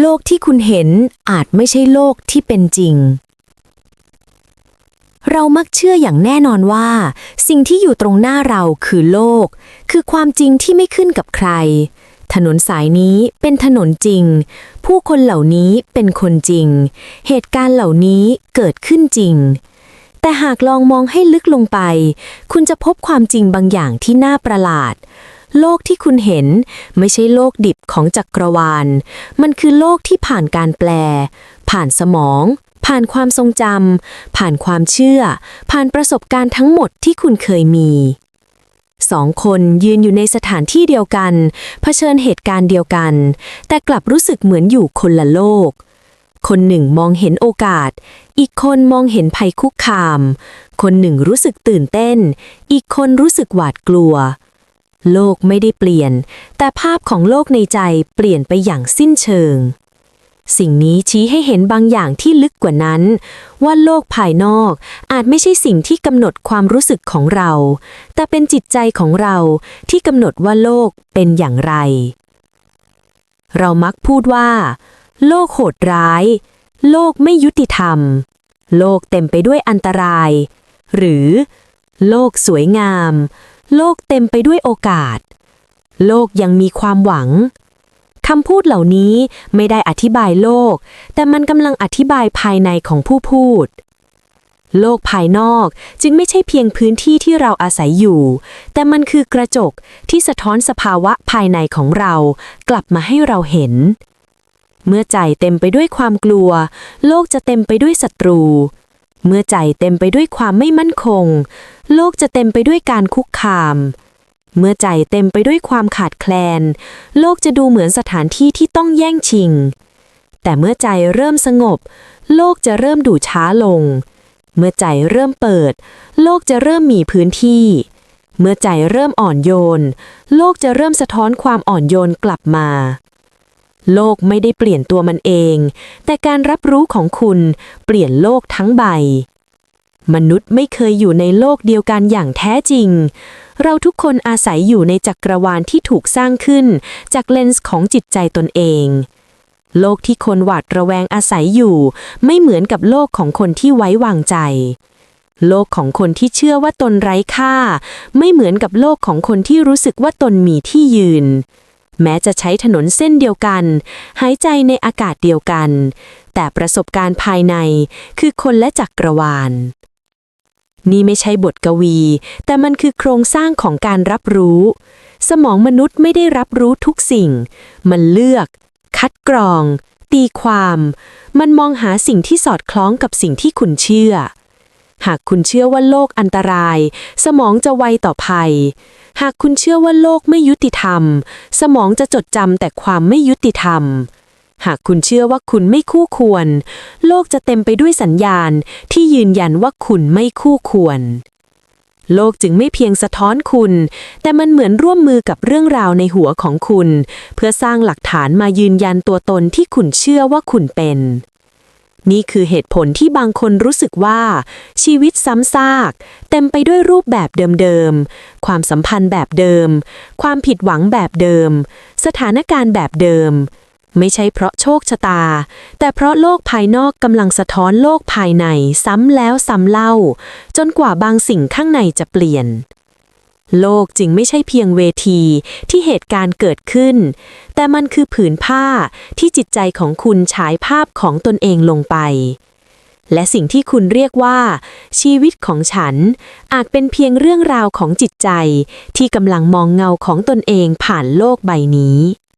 โลกที่คุณเห็นอาจไม่ใช่โลกที่เป็นจริง เรามักเชื่ออย่างแน่นอนว่า สิ่งที่อยู่ตรงหน้าเราคือโลก คือความจริงที่ไม่ขึ้นกับใคร ถนนสายนี้เป็นถนนจริง ผู้คนเหล่านี้เป็นคนจริง เหตุการณ์เหล่านี้เกิดขึ้นจริง แต่หากลองมองให้ลึกลงไป คุณจะพบความจริงบางอย่างที่น่าประหลาด โลกที่คุณเห็นไม่ใช่โลกดิบของจักรวาล มันคือโลกที่ผ่านการแปล ผ่านสมอง ผ่านความทรงจำ ผ่านความเชื่อ ผ่านประสบการณ์ทั้งหมดที่คุณเคยมีสองคนยืนอยู่ในสถานที่เดียวกัน เผชิญเหตุการณ์เดียวกัน แต่กลับรู้สึกเหมือนอยู่คนละโลก คนหนึ่งมองเห็นโอกาส อีกคนมองเห็นภัยคุกคาม คนหนึ่งรู้สึกตื่นเต้น อีกคนรู้สึกหวาดกลัว โลกไม่ได้เปลี่ยน แต่ภาพของโลกในใจเปลี่ยนไปอย่างสิ้นเชิง สิ่งนี้ชี้ให้เห็นบางอย่างที่ลึกกว่านั้น ว่าโลกภายนอกอาจไม่ใช่สิ่งที่กำหนดความรู้สึกของเรา แต่เป็นจิตใจของเราที่กำหนดว่าโลกเป็นอย่างไร เรามักพูดว่า โลกโหดร้าย โลกไม่ยุติธรรม โลกเต็มไปด้วยอันตราย หรือ โลกสวยงาม โลกเต็มไปด้วยโอกาส โลกยังมีความหวังคำพูดเหล่านี้ไม่ได้อธิบายโลก แต่มันกำลังอธิบายภายในของผู้พูด โลกภายนอกจึงไม่ใช่เพียงพื้นที่ที่เราอาศัยอยู่ แต่มันคือกระจกที่สะท้อนสภาวะภายในของเรากลับมาให้เราเห็น เมื่อใจเต็มไปด้วยความกลัว โลกจะเต็มไปด้วยศัตรู เมื่อใจเต็มไปด้วยความไม่มั่นคง โลกจะเต็มไปด้วยการคุกคาม เมื่อใจเต็มไปด้วยความขาดแคลน โลกจะดูเหมือนสถานที่ที่ต้องแย่งชิง แต่เมื่อใจเริ่มสงบ โลกจะเริ่มดูช้าลง เมื่อใจเริ่มเปิด โลกจะเริ่มมีพื้นที่ เมื่อใจเริ่มอ่อนโยน โลกจะเริ่มสะท้อนความอ่อนโยนกลับมาโลกไม่ได้เปลี่ยนตัวมันเอง แต่การรับรู้ของคุณเปลี่ยนโลกทั้งใบ มนุษย์ไม่เคยอยู่ในโลกเดียวกันอย่างแท้จริง เราทุกคนอาศัยอยู่ในจักรวาลที่ถูกสร้างขึ้น จากเลนส์ของจิตใจตนเอง โลกที่คนหวาดระแวงอาศัยอยู่ ไม่เหมือนกับโลกของคนที่ไว้วางใจ โลกของคนที่เชื่อว่าตนไร้ค่า ไม่เหมือนกับโลกของคนที่รู้สึกว่าตนมีที่ยืน แม้จะใช้ถนนเส้นเดียวกัน หายใจในอากาศเดียวกัน แต่ประสบการณ์ภายในคือคนและจักรวาล นี่ไม่ใช่บทกวี แต่มันคือโครงสร้างของการรับรู้ สมองมนุษย์ไม่ได้รับรู้ทุกสิ่ง มันเลือก คัดกรอง ตีความ มันมองหาสิ่งที่สอดคล้องกับสิ่งที่คุณเชื่อ หากคุณเชื่อว่าโลกอันตราย สมองจะไวต่อภัย หากคุณเชื่อว่าโลกไม่ยุติธรรม สมองจะจดจำแต่ความไม่ยุติธรรม หากคุณเชื่อว่าคุณไม่คู่ควร โลกจะเต็มไปด้วยสัญญาณที่ยืนยันว่าคุณไม่คู่ควร โลกจึงไม่เพียงสะท้อนคุณ แต่มันเหมือนร่วมมือกับเรื่องราวในหัวของคุณ เพื่อสร้างหลักฐานมายืนยันตัวตนที่คุณเชื่อว่าคุณเป็น นี่คือเหตุผลที่บางคนรู้สึกว่า ชีวิตซ้ำซาก เต็มไปด้วยรูปแบบเดิมๆ ความสัมพันธ์แบบเดิม ความผิดหวังแบบเดิม สถานการณ์แบบเดิม ไม่ใช่เพราะโชคชะตา แต่เพราะโลกภายนอกกำลังสะท้อนโลกภายในซ้ำแล้วซ้ำเล่า จนกว่าบางสิ่งข้างในจะเปลี่ยน โลกจึงไม่ใช่เพียงเวทีที่เหตุการณ์เกิดขึ้น แต่มันคือผืนผ้าที่จิตใจของคุณฉายภาพของตนเองลงไป และสิ่งที่คุณเรียกว่า ชีวิตของฉัน อาจเป็นเพียงเรื่องราวของจิตใจที่กำลังมองเงาของตนเองผ่านโลกใบนี้